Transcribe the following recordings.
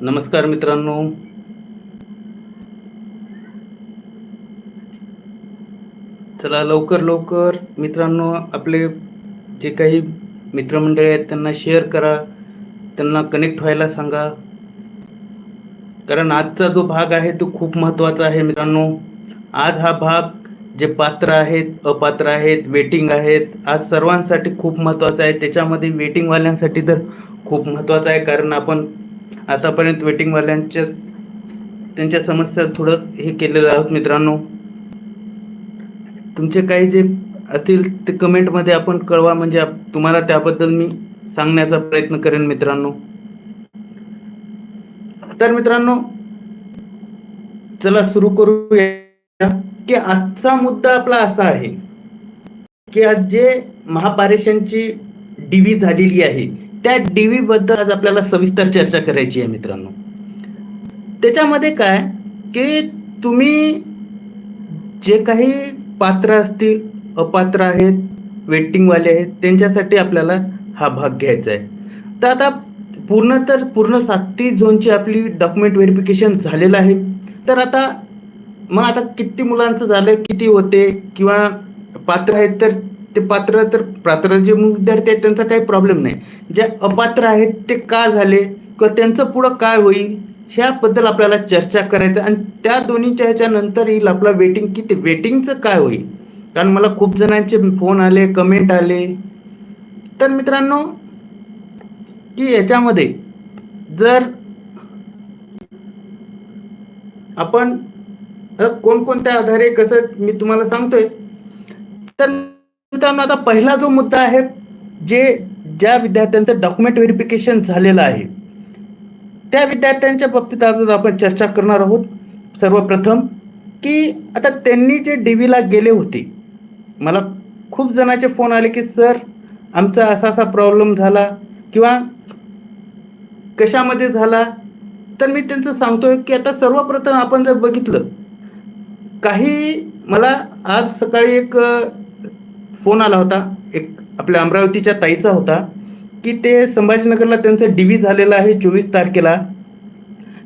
नमस्कार मित्रांनो. चला लवकर लवकर मित्रांनो आपले जे काही मित्रमंडळी आहेत त्यांना शेअर करा. त्यांना कनेक्ट व्हायला सांगा. कारण आजचा जो भाग आहे तो खूप महत्त्वाचा आहे मित्रांनो. आज हा भाग जे पात्र आहेत अपात्र आहेत वेटिंग आहेत आज सर्वांसाठी खूप महत्त्वाचा आहे. त्याच्यामध्ये वेटिंगवाल्यांसाठी तर खूप महत्त्वाचा आहे. कारण आपण आतापर्यंत वेटिंगवाल्यांच्याच त्यांच्या समस्या थोडं हे केलेलं आहोत मित्रांनो. तुमचे काही जे असतील ते कमेंटमध्ये आपण कळवा म्हणजे तुम्हाला त्याबद्दल मी सांगण्याचा प्रयत्न करेन मित्रांनो. तर मित्रांनो चला सुरू करूया की आजचा मुद्दा आपला असा आहे की आज जे महापारेषणची डीव्ही झालेली आहे त्या डीव्ही बद्दल आज आपल्याला सविस्तर चर्चा करायची आहे मित्रांनो. त्याच्यामध्ये काय की तुम्ही जे काही पात्र असतील अपात्र आहेत वेटिंगवाले आहेत त्यांच्यासाठी आपल्याला हा भाग घ्यायचा आहे. तर आता पूर्ण तर पूर्ण सातती झोनची आपली डॉक्युमेंट व्हेरिफिकेशन झालेलं आहे. तर आता मग आता किती मुलांचं झालं किती होते किंवा पात्र आहेत तर ते पात्र तर पात्र जे विद्यार्थी आहेत त्यांचा काही प्रॉब्लेम नाही. जे अपात्र आहेत ते का झाले? किंवा त्यांचं पुढं काय होईल? ह्याबद्दल आपल्याला चर्चा करायचं आणि त्या दोन्हीच्या ह्याच्यानंतर येईल आपला वेटिंग की ते वेटिंगचं काय होईल? कारण मला खूप जणांचे फोन आले कमेंट आले. तर मित्रांनो की याच्यामध्ये जर आपण कोणकोणत्या आधारे कसं मी तुम्हाला सांगतोय तर मित्रांनो आता पहिला जो मुद्दा आहे जे ज्या विद्यार्थ्यांचं डॉक्युमेंट व्हेरिफिकेशन झालेलं आहे त्या विद्यार्थ्यांच्या बाबतीत आज आपण चर्चा करणार आहोत. सर्वप्रथम की आता त्यांनी जे डी व्हीला गेले होते मला खूप जणांचे फोन आले की सर आमचा असा असा प्रॉब्लेम झाला किंवा कशामध्ये झाला? तर मी त्यांचं सांगतोय की आता सर्वप्रथम आपण जर बघितलं काही मला आज सकाळी एक फोन आला होता एक आपल्या अमरावतीच्या ताईचा होता की ते संभाजीनगरला त्यांचं डीव्ही झालेलं आहे चोवीस तारखेला.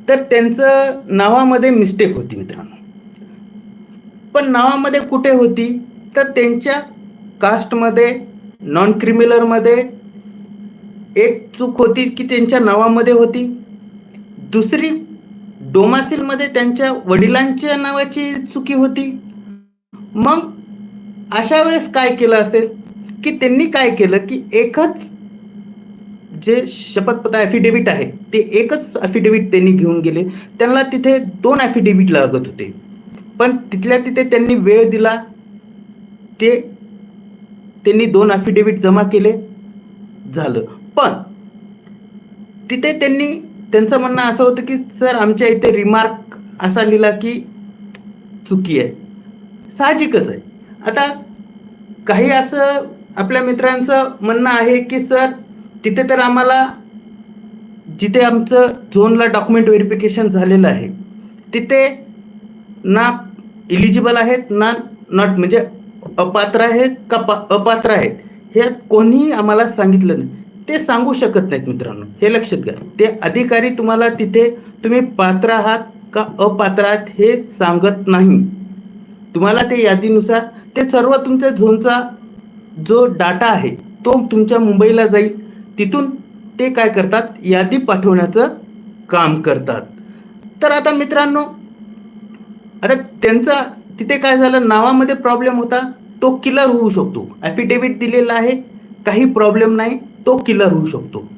तर त्यांचं नावामध्ये मिस्टेक होती मित्रांनो. पण नावामध्ये कुठे होती? तर त्यांच्या कास्टमध्ये नॉन क्रिमिनलमध्ये एक चूक होती की त्यांच्या नावामध्ये होती. दुसरी डोमासिलमध्ये त्यांच्या वडिलांच्या नावाची चुकी होती. मग अशा वेळेस काय केलं असेल की त्यांनी काय केलं की एकच जे शपथपत्र ॲफिडेव्हिट आहे ते एकच ॲफिडेव्हिट त्यांनी घेऊन गेले. त्यांना तिथे दोन ॲफिडेव्हिट लागत होते. पण तिथल्या तिथे त्यांनी वेळ दिला ते त्यांनी दोन ॲफिडेव्हिट जमा केले झालं. पण तिथे त्यांनी त्यांचं म्हणणं असं होतं की सर आमच्या इथे रिमार्क असा लिहिला की चुकी आहे. साहजिकच आहे. आता काही असं आपल्या मित्रांचं म्हणणं आहे की सर तिथे तर आम्हाला जिथे आमचं झोनला डॉक्युमेंट व्हेरिफिकेशन झालेलं आहे तिथे ना इलिजिबल आहेत ना नॉट म्हणजे अपात्र आहेत का पा अपात्र आहेत हे कोणीही आम्हाला सांगितलं नाही. ते सांगू शकत नाहीत मित्रांनो. हे लक्षात घ्या. ते अधिकारी तुम्हाला तिथे तुम्ही पात्र आहात का अपात्र आहात हे सांगत नाही. तुम्हाला ते यादीनुसार ते सर्व तुमच्या झोनचा जो डाटा आहे तो तुमच्या मुंबईला जाईल. तिथून ते काय करतात? यादी पाठवण्याचं काम करतात. तर आता मित्रांनो आता त्यांचा तिथे काय झालं? नावामध्ये प्रॉब्लेम होता. तो किलर होऊ शकतो. ॲफिडेव्हिट दिलेला आहे. काही प्रॉब्लेम नाही. तो किलर होऊ शकतो.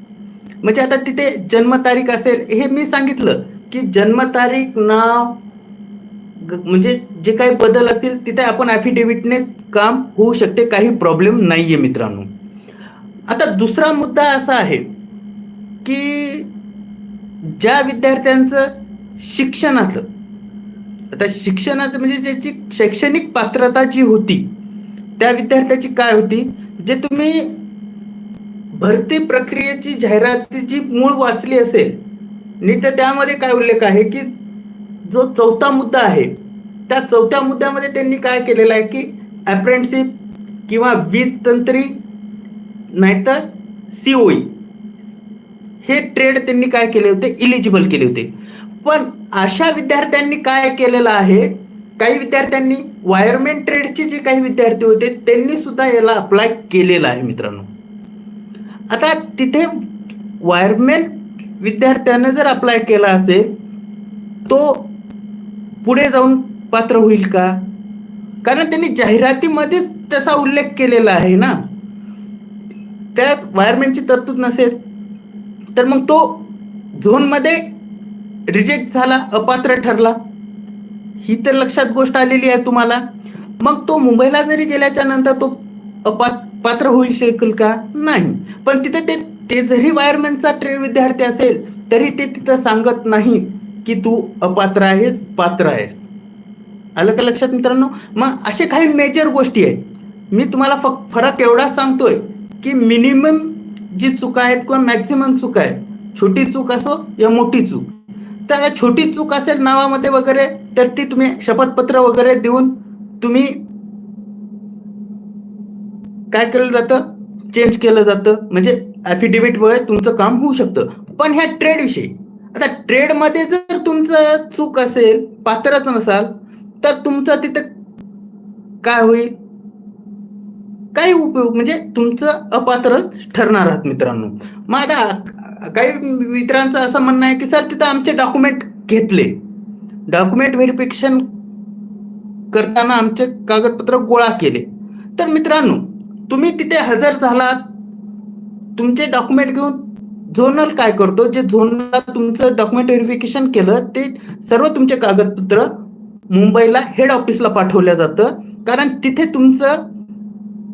म्हणजे आता तिथे जन्मतारीख असेल. हे मी सांगितलं की जन्मतारीख नाव म्हणजे जे काही बदल असतील तिथे आपण ॲफिडेव्हिटने काम होऊ शकते काही प्रॉब्लेम नाही आहे मित्रांनो. आता दुसरा मुद्दा असा आहे की ज्या विद्यार्थ्यांचं शिक्षणाचं आता शिक्षणाचं म्हणजे ज्याची शैक्षणिक पात्रता जी होती त्या विद्यार्थ्याची काय होती? जे तुम्ही भरती प्रक्रियेची जाहिरातीची मूळ वाचली असेल नीट तर त्यामध्ये काय उल्लेख आहे की जो चौथा मुद्दा आहे त्या चौथ्या मुद्द्यामध्ये त्यांनी काय केलेलं आहे की अप्रेंटशिप किंवा वीज तंत्री नाहीतर सीओई हे ट्रेड त्यांनी काय केले होते? इलिजिबल केले होते. पण अशा विद्यार्थ्यांनी काय केलेलं आहे? काही विद्यार्थ्यांनी वायरमेन ट्रेडचे जे काही विद्यार्थी होते त्यांनी सुद्धा याला अप्लाय केलेलं आहे मित्रांनो. आता तिथे वायरमेन विद्यार्थ्यानं जर अप्लाय केला असेल तो पुढे जाऊन पात्र होईल का? कारण त्यांनी जाहिरातीमध्येच त्याचा उल्लेख केलेला आहे ना. त्यात वायरमॅनची तरतूद नसेल तर मग तो झोनमध्ये रिजेक्ट झाला अपात्र ठरला. ही तर लक्षात गोष्ट आलेली आहे तुम्हाला. मग तो मुंबईला जरी गेल्याच्यानंतर तो अपा पात्र होऊ शकेल का? नाही. पण तिथे ते ते जरी वायरमॅनचा ट्रेड विद्यार्थी असेल तरी ते तिथं सांगत नाही की तू अपात्र आहेस पात्र आहेस. आलं का लक्षात मित्रांनो? मग असे काही मेजर गोष्टी आहेत. मी तुम्हाला फक्त फरक एवढा सांगतोय की मिनिमम जी चुका आहेत किंवा मॅक्झिमम चूक आहे छोटी चूक असो या मोठी चूक. तर छोटी चूक असेल नावामध्ये वगैरे तर ती तुम्ही शपथपत्र वगैरे देऊन तुम्ही काय केलं जातं? चेंज केलं जातं. म्हणजे ॲफिडेव्हिटमुळे तुमचं काम होऊ शकतं. पण ह्या ट्रेडविषयी आता ट्रेडमध्ये जर तुमचं चूक असेल पात्रच नसाल तर तुमचं तिथं काय होईल? काही उपयोग म्हणजे तुमचं अपात्रच ठरणार आहात मित्रांनो. मग आता काही मित्रांचं असं म्हणणं आहे की सर तिथं आमचे डॉक्युमेंट घेतले. डॉक्युमेंट व्हेरिफिकेशन करताना आमचे कागदपत्र गोळा केले. तर मित्रांनो तुम्ही तिथे हजर झालात. तुमचे डॉक्युमेंट घेऊन झोनल काय करतो? जे झोनला तुमचं डॉक्युमेंट व्हेरिफिकेशन केलं ते सर्व तुमचे कागदपत्र मुंबईला हेड ऑफिसला पाठवलं जातं. कारण तिथे तुमचं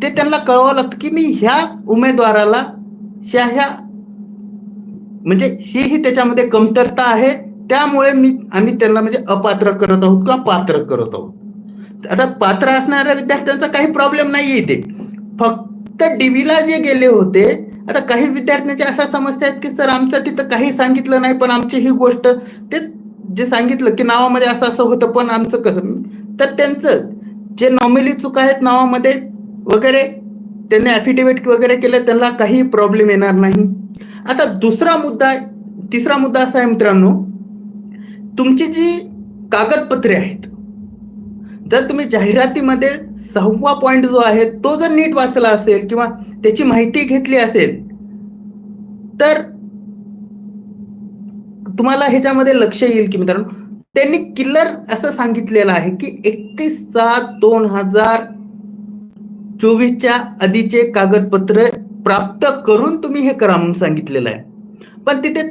ते त्यांना कळवावं लागतं की मी ह्या उमेदवाराला ह्या ह्या म्हणजे ही ही त्याच्यामध्ये कमतरता आहे. त्यामुळे मी आम्ही त्यांना म्हणजे अपात्र करत आहोत किंवा पात्र करत आहोत. आता पात्र असणाऱ्या विद्यार्थ्यांचा काही प्रॉब्लेम नाही इथे. फक्त डीव्हीला जे गेले होते आता काही विद्यार्थ्यांच्या अशा समस्या आहेत की सर आमचं तिथं काही सांगितलं नाही पण आमची ही गोष्ट ते जे सांगितलं की नावामध्ये असं असं होतं पण आमचं कसं? तर त्यांचं जे नॉर्मली चुका आहेत नावामध्ये वगैरे त्यांनी ॲफिडेव्हिट वगैरे केलं त्यांना काही प्रॉब्लेम येणार नाही. आता दुसरा मुद्दा तिसरा मुद्दा असा आहे मित्रांनो तुमची जी कागदपत्रे आहेत जर तुम्ही जाहिरातीमध्ये सहावा पॉईंट जो आहे तो जर नीट वाचला असेल किंवा त्याची माहिती घेतली असेल तर तुम्हाला ह्याच्यामध्ये लक्ष येईल की मित्रांनो त्यांनी किल्लर असं सांगितलेलं आहे की एकतीस सात दोन हजार चोवीसच्या आधीचे कागदपत्र प्राप्त करून तुम्ही हे करा म्हणून सांगितलेलं आहे. पण तिथे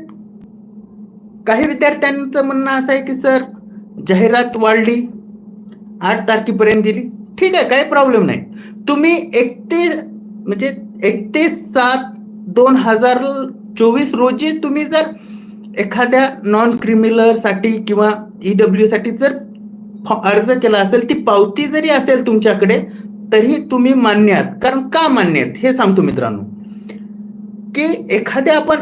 काही विद्यार्थ्यांचं म्हणणं असं आहे की सर जाहिरात वाढली आठ तारखेपर्यंत दिली ठीक आहे काही प्रॉब्लेम नाही. तुम्ही एकतीस म्हणजे एकतीस सात दोन हजार चोवीस रोजी तुम्ही जर एखाद्या नॉन क्रिमिनलसाठी किंवा ई साठी जर फ- अर्ज केला असेल ती पावती जरी असेल तुमच्याकडे तरी तुम्ही मान्य आहात. कारण का मान्य आहेत? हे सांगतो मित्रांनो. की एखाद्या आपण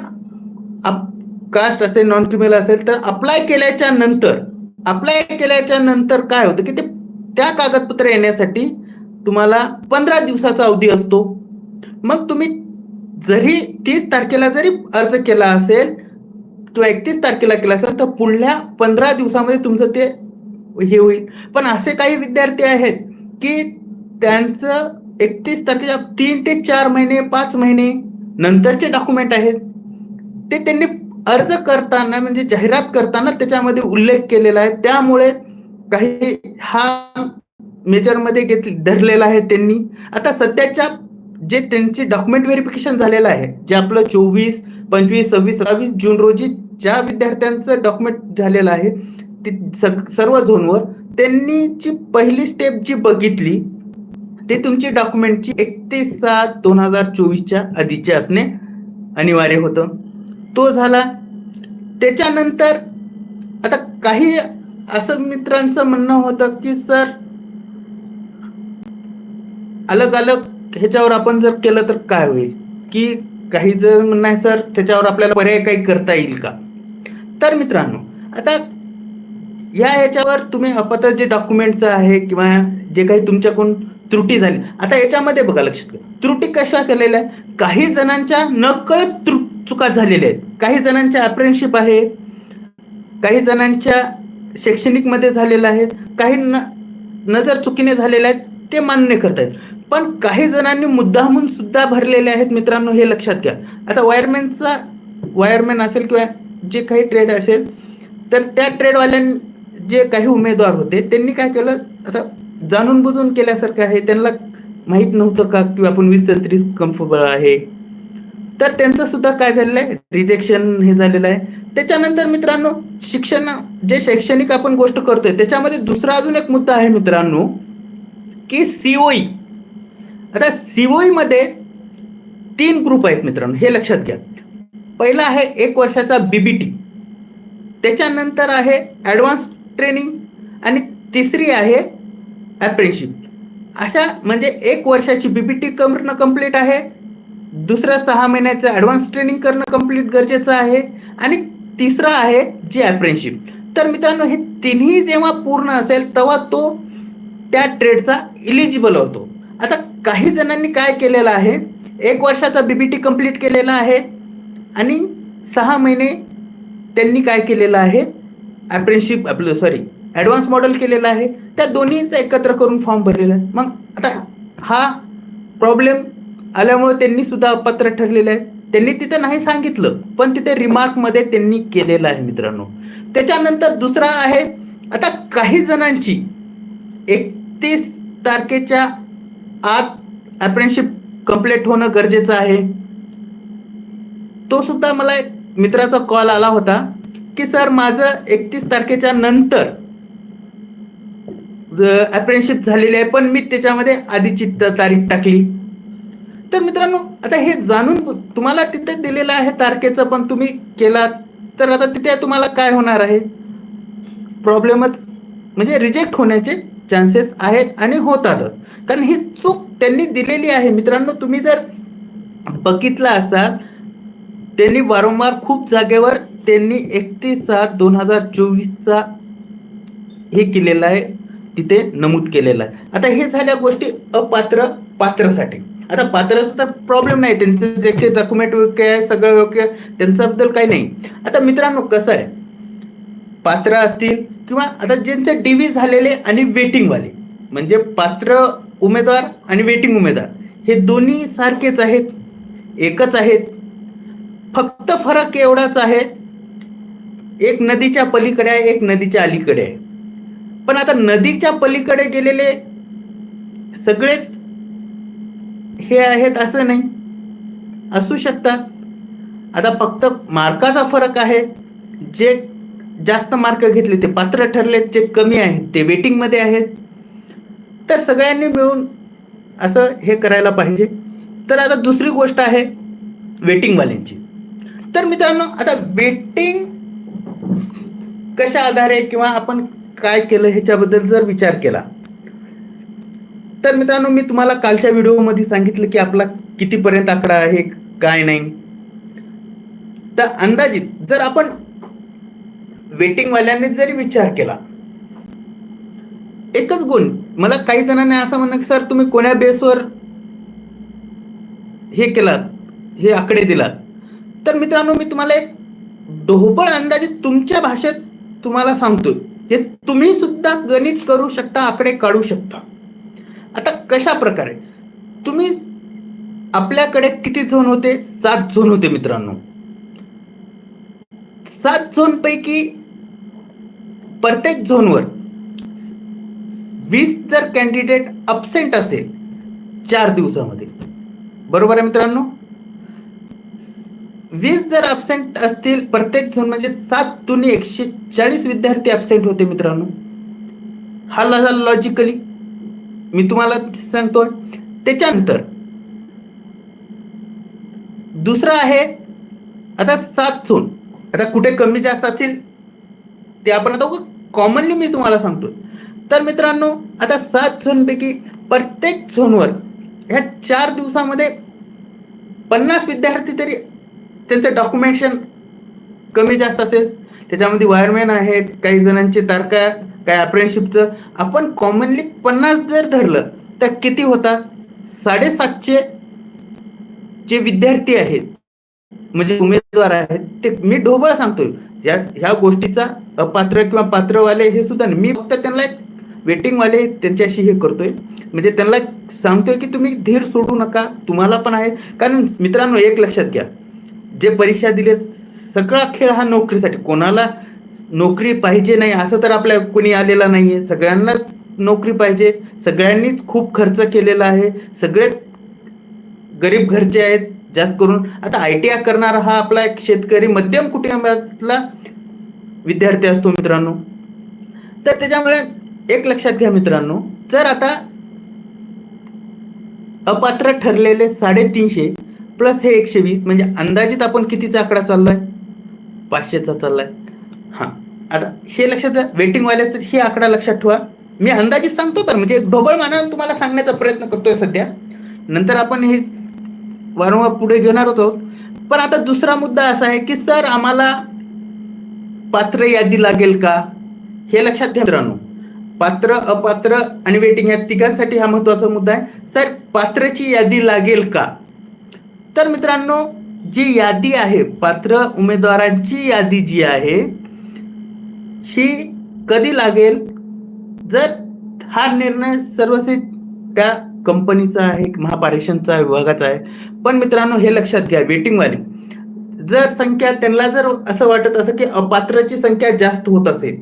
कास्ट असेल नॉन क्रिमिनल असेल तर अप्लाय केल्याच्यानंतर अप्लाय केल्याच्यानंतर काय होतं की ते त्या कागदपत्र येण्यासाठी तुम्हाला पंधरा दिवसाचा अवधी असतो. मग तुम्ही जरी तीस तारखेला जरी अर्ज केला असेल किंवा एकतीस तारखेला केला असेल तर पुढल्या पंधरा दिवसामध्ये तुमचं ते हे होईल. पण असे काही विद्यार्थी आहेत की त्यांचं एकतीस तारखेच्या तीन ते चार महिने पाच महिने नंतरचे डॉक्युमेंट आहेत. ते त्यांनी अर्ज करताना म्हणजे जाहिरात करताना त्याच्यामध्ये उल्लेख केलेला आहे. त्यामुळे काही हा मेजरमध्ये घेतली धरलेला आहे त्यांनी. आता सध्याच्या जे त्यांचे डॉक्युमेंट व्हेरिफिकेशन झालेलं आहे जे आपलं चोवीस पंचवीस सव्वीस सव्वीस जून रोजी ज्या विद्यार्थ्यांचं डॉक्युमेंट झालेलं आहे ती सग- सर्व झोनवर त्यांनी जी पहिली स्टेप जी बघितली ते तुमची डॉक्युमेंटची एकतीस सात दोन हजार चोवीसच्या आधीचे असणे अनिवार्य होतं. तो झाला. त्याच्यानंतर आता काही असं मित्रांचं म्हणणं होतं की सर अलग अलग ह्याच्यावर आपण जर केलं तर काय होईल? की काही जर नाही सर त्याच्यावर आपल्याला पर्याय काही करता येईल का? तर मित्रांनो आता या ह्याच्यावर तुम्ही अपात्र जे डॉक्युमेंट्स आहे किंवा जे काही तुमच्याकडून त्रुटी झाली आता याच्यामध्ये बघा लक्षात घ्या त्रुटी कशा केलेल्या आहे काही जणांच्या नकळत त्रुट चुका झालेल्या आहेत. काही जणांच्या अप्रेनशिप आहे. काही जणांच्या शैक्षणिकमध्ये झालेलं आहे. काही न नजर चुकीने झालेल्या आहेत ते मान्य करतायत. पण काही जणांनी मुद्दामून सुद्धा भरलेले आहेत मित्रांनो हे लक्षात घ्या. आता वायरमॅनचा वायरमॅन असेल किंवा जे काही ट्रेड असेल तर त्या ट्रेडवाल्यां जे काही उमेदवार होते त्यांनी काय केलं? आता जाणून बुजून केल्यासारखं आहे त्यांना माहीत नव्हतं का की आपण वीस तरी कम्फर्टेबल आहे? तर त्यांचं सुद्धा काय झालेलं आहे? रिजेक्शन हे झालेलं आहे. त्याच्यानंतर मित्रांनो शिक्षण जे शैक्षणिक आपण गोष्ट करतोय त्याच्यामध्ये दुसरा अजून एक मुद्दा आहे मित्रांनो की सीओई आता सीओईमध्ये तीन ग्रुप आहेत मित्रांनो हे लक्षात घ्या. पहिला आहे एक वर्षाचा बीबीटी त्याच्यानंतर आहे ॲडव्हान्स ट्रेनिंग आणि तिसरी आहे अप्रेंशिप अशा म्हणजे एक वर्षाची बीबीटी करणं कंप्लीट आहे. दुसरा सहा महिन्याचं ॲडव्हान्स ट्रेनिंग करणं कंप्लीट गरजेचं आहे. आणि तिसरा आहे जी अप्रेंशिप तर मित्रांनो हे तिन्ही जेव्हा पूर्ण असेल तेव्हा तो त्या ट्रेडचा इलिजिबल होतो. आता काही जणांनी काय केलेलं आहे? एक वर्षाचा बी बी टी कंप्लीट केलेला आहे आणि सहा महिने त्यांनी काय केलेलं आहे? अप्रेंशिप आपलं सॉरी ॲडव्हान्स मॉडेल केलेलं आहे. त्या दोन्हीचं एकत्र करून फॉर्म भरलेला आहे. मग आता हा प्रॉब्लेम आल्यामुळे त्यांनी सुद्धा अपात्र ठरलेलं आहे. त्यांनी तिथं नाही सांगितलं पण तिथे रिमार्कमध्ये त्यांनी केलेलं आहे मित्रांनो. त्याच्यानंतर दुसरा आहे आता काही जणांची एकतीस तारखेच्या आत अप्रेंशिप कंप्लीट होणं गरजेचं आहे. तो सुद्धा मला एक मित्राचा कॉल आला होता की सर माझं एकतीस तारखेच्या नंतर अप्रेंशिप झालेली आहे पण मी त्याच्यामध्ये आधीची तारीख टाकली. तर मित्रांनो आता हे जाणून तुम्हाला तिथे दिलेलं आहे तारखेचं पण तुम्ही केलात तर आता तिथे तुम्हाला काय होणार आहे? प्रॉब्लेमच म्हणजे रिजेक्ट होण्याचे चान्सेस आहेत आणि होतातच. कारण ही चूक त्यांनी दिलेली आहे. मित्रांनो तुम्ही जर बघितलं असाल त्यांनी वारंवार खूप जागेवर त्यांनी एकतीस सात दोन हजार चोवीसचा हे केलेलं आहे. तिथे नमूद केलेलं आहे. आता हे झाल्या गोष्टी अपात्र पात्रासाठी. आता पात्राचा तर प्रॉब्लेम नाही. त्यांचे जे डॉक्युमेंट योग्य आहे सगळं योग्य आहे, त्यांच्याबद्दल काही नाही. आता मित्रांनो कसं आहे? पात्र असतील किंवा आता ज्यांचे डीव्ही झालेले आणि वेटिंगवाले म्हणजे पात्र उमेदवार आणि वेटिंग उमेदवार. हे दोन्ही सारखेच आहेत. एकच आहेत. फक्त फरक एवढाच आहे. एक नदीच्या पलीकडे आहे एक नदीच्या अलीकडे आहे. पण आता नदीच्या पलीकडे गेलेले सगळेच हे आहेत असं नाही. असू शकतात. आता फक्त मार्काचा फरक आहे. जे जास्त मार्क घेतले ते पात्र ठरले जे कमी आहेत ते वेटिंगमध्ये आहेत. तर सगळ्यांनी मिळून असं हे करायला पाहिजे. तर आता दुसरी गोष्ट आहे वेटिंगवाल्यांची. तर मित्रांनो आता वेटिंग कशा आधारे किंवा आपण काय केलं ह्याच्याबद्दल जर विचार केला तर मित्रांनो मी तुम्हाला कालच्या व्हिडिओमध्ये सांगितलं की आपला कितीपर्यंत आकडा आहे काय नाही. तर अंदाजित जर आपण वेटिंगवाल्यांनी जरी विचार केला एकच गुण मला काही जणांनी असं म्हणणं की सर तुम्ही कोण्या बेसवर हे केलात? हे आकडे दिलात? तर मित्रांनो मी तुम्हाला एक ढोबळ अंदाजे तुमच्या भाषेत तुम्हाला सांगतोय. हे तुम्ही सुद्धा गणित करू शकता आकडे काढू शकता. आता कशा प्रकारे? तुम्ही आपल्याकडे किती झोन होते? सात झोन होते मित्रांनो. सात झोन पैकी प्रत्येक झोनवर वीस जर कॅन्डिडेट अबसेंट असेल चार दिवसामध्ये. बरोबर आहे मित्रांनो? वीस जर अबसेंट असतील प्रत्येक झोन म्हणजे सात दुनी एकशे चाळीस विद्यार्थी अबसेंट होते मित्रांनो. हा लॉजिकली मी तुम्हाला सांगतोय. त्याच्यानंतर दुसरं आहे आता सात झोन आता कुठे कमी जास्त असतील ते आपण आता कॉमनली मी तुम्हाला सांगतो तर मित्रांनो आता सात झोनपैकी प्रत्येक झोनवर ह्या चार दिवसामध्ये पन्नास विद्यार्थी तरी त्यांचं डॉक्युमेंटेशन कमी जास्त असेल. त्याच्यामध्ये वायरमॅन आहेत काही जणांची तारखा काय अप्रेंटशिपचं आपण कॉमनली पन्नास जर धरलं तर किती होतात? साडेसातशे जे विद्यार्थी आहेत म्हणजे उमेदवार आहेत ते मी ढोबळ सांगतोय. या ह्या गोष्टीचा अपात्र किंवा पात्रवाले हे सुद्धा नाही. मी फक्त त्यांना एक वेटिंगवाले त्यांच्याशी हे करतोय. म्हणजे त्यांना सांगतोय की तुम्ही धीर सोडू नका तुम्हाला पण आहे. कारण मित्रांनो एक लक्षात घ्या. जे परीक्षा दिले सगळा खेळ हा नोकरीसाठी. कोणाला नोकरी पाहिजे नाही असं तर आपल्या कोणी आलेला नाही आहे सगळ्यांनाच नोकरी पाहिजे. सगळ्यांनीच खूप खर्च केलेला आहे. सगळे गरीब घरचे आहेत जास्त करून. आता आय टी आय करणारा हा आपला एक शेतकरी मध्यम कुटुंबातला विद्यार्थी असतो मित्रांनो. तर त्याच्यामुळे एक लक्षात घ्या मित्रांनो. जर आता अपात्र ठरलेले साडेतीनशे प्लस हे एकशे वीस म्हणजे अंदाजित आपण कितीचा आकडा चाललाय? पाचशेचा चाललाय. हा. आता हे लक्षात घ्या. वेटिंगवाल्याचं हे आकडा लक्षात ठेवा. मी अंदाजित सांगतो पण म्हणजे ढोबळ मानानं तुम्हाला सांगण्याचा प्रयत्न करतोय सध्या. नंतर आपण हे वारंवार पुढे घेणार होतो. पण आता दुसरा मुद्दा असा आहे की सर आम्हाला पात्र यादी लागेल का? हे लक्षात घ्या मित्रांनो. पात्र अपात्र आणि वेटिंग या तिघांसाठी हा महत्त्वाचा मुद्दा आहे. सर पात्रची यादी लागेल का? तर मित्रांनो जी यादी आहे पात्र उमेदवारांची यादी जी आहे ही कधी लागेल? जर हा निर्णय सर्वसे त्या कंपनीचा आहे महापारेषणचा विभागाचा आहे पण मित्रांनो हे लक्षात घ्या वेटिंगवाले जर संख्या त्यांना जर असं वाटत असं की अपात्राची संख्या जास्त होत असेल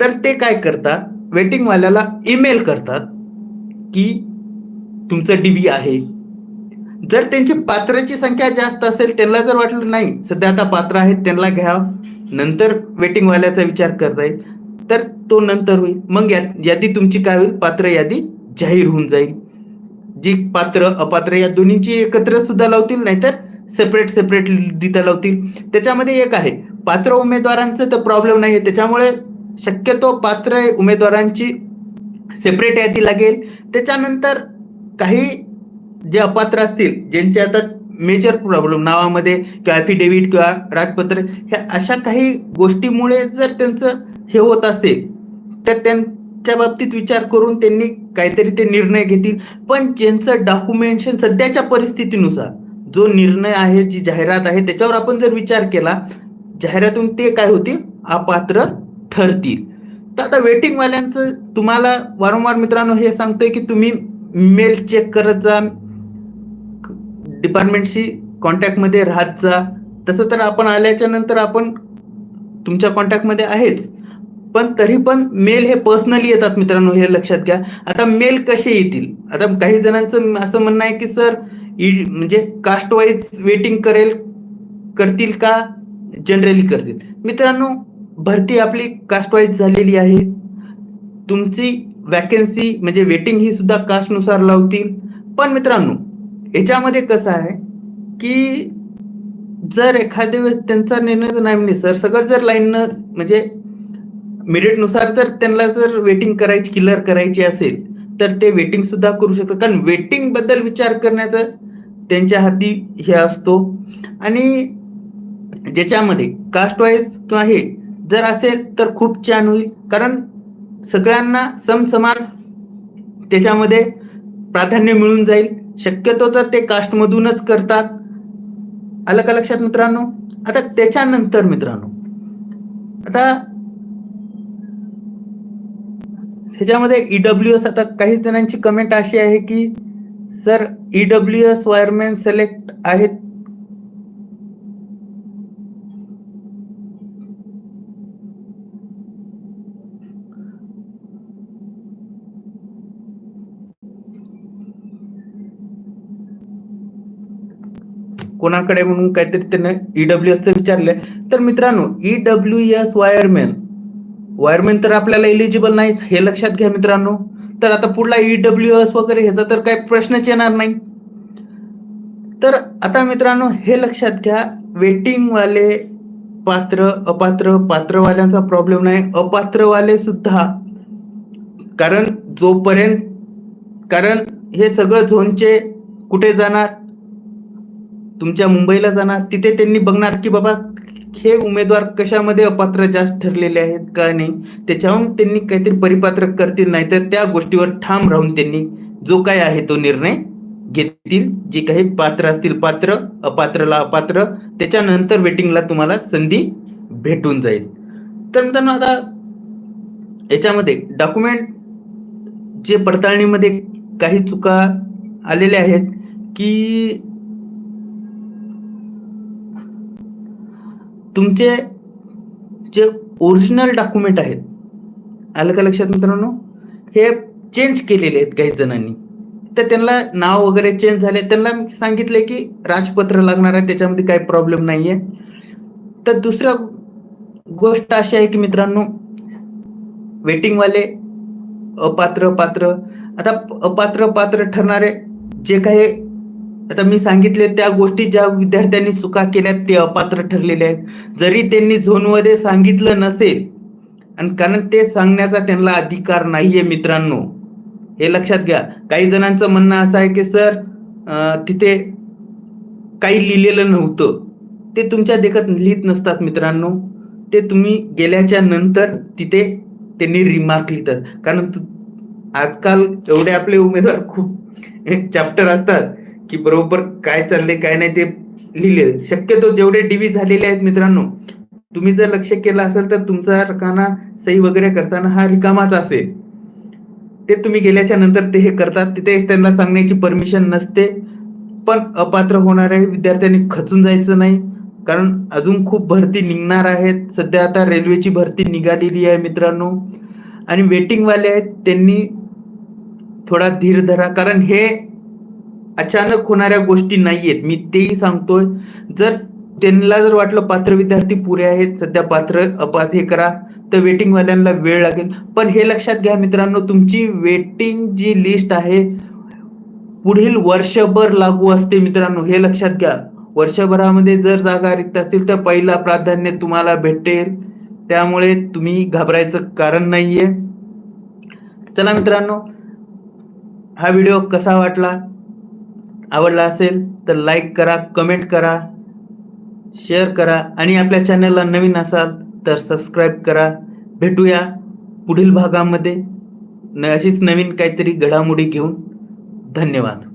तर ते काय करतात? वेटिंगवाल्याला ईमेल करतात की तुमचं डीबी आहे. जर त्यांची पात्राची संख्या जास्त असेल त्यांना जर वाटलं नाही सध्या आता पात्र आहेत त्यांना घ्या. नंतर वेटिंगवाल्याचा विचार करता येईल तर तो नंतर होईल. मग या यादी तुमची काय होईल? पात्र यादी जाहीर होऊन जाईल. जी पात्र अपात्र या दोन्हींची एकत्र सुद्धा लावतील नाहीतर सेपरेट सेपरेट रित्या लावतील. त्याच्यामध्ये एक आहे. पात्र उमेदवारांचं तर प्रॉब्लेम नाही आहे त्याच्यामुळे शक्यतो पात्र उमेदवारांची सेपरेट यादी लागेल. त्याच्यानंतर काही जे अपात्र असतील ज्यांचे आता मेजर प्रॉब्लेम नावामध्ये किंवा ॲफिडेव्हिट किंवा राजपत्र ह्या अशा काही गोष्टीमुळे जर त्यांचं हे होत असेल तर त्यांच्या बाबतीत विचार करून त्यांनी काहीतरी ते निर्णय घेतील. पण ज्यांचं डॉक्युमेंटेशन सध्याच्या परिस्थितीनुसार जो निर्णय आहे जी जाहिरात आहे त्याच्यावर आपण जर विचार केला जाहिरातून ते काय होतील? अपात्र ठरतील. तर आता वेटिंगवाल्यांचं तुम्हाला वारंवार मित्रांनो हे सांगतोय की तुम्ही मेल चेक करत जा डिपार्टमेंटशी कॉन्टॅक्टमध्ये राहत जा. तसं तर आपण आल्याच्यानंतर आपण तुमच्या कॉन्टॅक्टमध्ये आहेच. पण तरी पण मेल हे पर्सनली येतात मित्रांनो हे लक्षात घ्या. आता मेल कसे येतील? आता काही जणांचं असं म्हणणं आहे की सर ई म्हणजे कास्ट वाईज वेटिंग करेल करतील का? जनरली करतील. मित्रांनो भरती आपली कास्ट वाईज झालेली आहे. तुमची वॅकन्सी म्हणजे वेटिंग ही सुद्धा कास्टनुसार लावतील. पण मित्रांनो याच्यामध्ये कसं आहे की जर एखाद्या वेळेस त्यांचा निर्णय जर नाही म्हणजे सर सगळं जर लाईननं म्हणजे मेरिटनुसार जर त्यांना जर वेटिंग करायची क्लिअर करायची असेल तर ते वेटिंग सुद्धा करू शकतात. कारण वेटिंगबद्दल विचार करण्याचा त्यांच्या हाती हे असतो. आणि ज्याच्यामध्ये कास्ट वाईज किंवा हे जर असेल तर खूप छान होईल. कारण सगळ्यांना समसमान त्याच्यामध्ये प्राधान्य मिळून जाईल. शक्यतो तर ते कास्टमधूनच करतात. आलं का लक्षात मित्रांनो? आता त्याच्यानंतर मित्रांनो. आता ह्याच्यामध्ये ईडब्ल्यू एस आता काही जणांची कमेंट अशी आहे की sir EW S wireman select आहेत कोणाकडे म्हणून काहीतरी त्यानं ईडब्ल्यू एसचं विचारलंय. तर मित्रांनो ईडब्ल्यू एस वायरमॅन वायरमॅन तर आपल्याला एलिजिबल नाही हे लक्षात घ्या मित्रांनो. तर आता पुढला ईडब्ल्यू एस वगैरे ह्याचा तर काही प्रश्नच येणार नाही. तर आता मित्रांनो हे लक्षात घ्या वेटिंगवाले पात्र अपात्र पात्रवाल्यांचा प्रॉब्लेम नाही. अपात्रवाले सुद्धा कारण जोपर्यंत कारण हे सगळं झोनचे कुठे जाणार? तुमच्या मुंबईला जाणार तिथे त्यांनी बघणार की बाबा हे उमेदवार कशामध्ये अपात्र जास्त ठरलेले आहेत का नाही त्याच्याहून त्यांनी काहीतरी परिपात्र करतील नाही तर त्या गोष्टीवर ठाम राहून त्यांनी जो काय आहे तो निर्णय घेतील जे काही पात्र असतील पात्र अपात्रला अपात्र त्याच्यानंतर वेटिंगला तुम्हाला संधी भेटून जाईल. तर मित्रांनो आता याच्यामध्ये डॉक्युमेंट जे पडताळणीमध्ये काही चुका आलेल्या आहेत की तुमचे जे ओरिजिनल डॉक्युमेंट आहेत आलं का लक्षात मित्रांनो? हे चेंज केलेले आहेत काही जणांनी. तर त्यांना नाव वगैरे चेंज झाले. त्यांना मी सांगितले की राजपत्र लागणार आहे त्याच्यामध्ये काही प्रॉब्लेम नाही आहे तर दुसरा गोष्ट अशी आहे की मित्रांनो वेटिंगवाले अपात्र पात्र. आता अपात्र पात्र ठरणारे जे काही आता मी सांगितले त्या गोष्टी ज्या विद्यार्थ्यांनी चुका केल्या ते अपात्र ठरलेले आहेत. जरी त्यांनी झोनमध्ये सांगितलं नसेल आणि कारण ते सांगण्याचा त्यांना अधिकार नाहीये मित्रांनो. हे लक्षात घ्या. काही जणांचं म्हणणं असं आहे की सर तिथे काही लिहिलेलं नव्हतं. ते तुमच्या देखत लिहित नसतात मित्रांनो. ते तुम्ही गेल्याच्यानंतर तिथे त्यांनी रिमार्क लिहितात. कारण तु- आजकाल एवढे आपले उमेदवार खूप चॅप्टर असतात. की बरोबर काय चाललंय काय नाही ते लिहिले शक्यतो जेवढे डिव्ही झालेले आहेत मित्रांनो तुम्ही जर लक्ष केलं असेल तर तुमचा रकाना सही वगैरे करताना हा रिकामाच असेल. ते तुम्ही गेल्याच्यानंतर ते हे करतात तिथे त्यांना सांगण्याची परमिशन नसते. पण अपात्र होणाऱ्या विद्यार्थ्यांनी खचून जायचं नाही. कारण अजून खूप भरती निघणार आहेत. सध्या आता रेल्वेची भरती निघालेली आहे मित्रांनो. आणि वेटिंगवाले आहेत त्यांनी थोडा धीर धरा. कारण हे अचानक होणाऱ्या गोष्टी नाही आहेत मी तेही सांगतोय जर त्यांना जर वाटलं पात्र विद्यार्थी पुरे आहेत सध्या पात्र अपात हे करा तर वेटिंगवाल्यांना वेळ लागेल. पण हे लक्षात घ्या मित्रांनो तुमची वेटिंग जी लिस्ट आहे पुढील वर्षभर लागू असते मित्रांनो हे लक्षात घ्या. वर्षभरामध्ये जर जागा रिक्त असतील तर पहिला प्राधान्य तुम्हाला भेटेल. त्यामुळे तुम्ही घाबरायचं कारण नाहीये. चला मित्रांनो हा व्हिडिओ कसा वाटला? आवडला असेल तर लाईक करा कमेंट करा शेअर करा आणि आपल्या चॅनलला नवीन असाल तर सबस्क्राईब करा. भेटूया पुढील भागामध्ये. न अशीच नवीन काहीतरी घडामोडी घेऊन. धन्यवाद.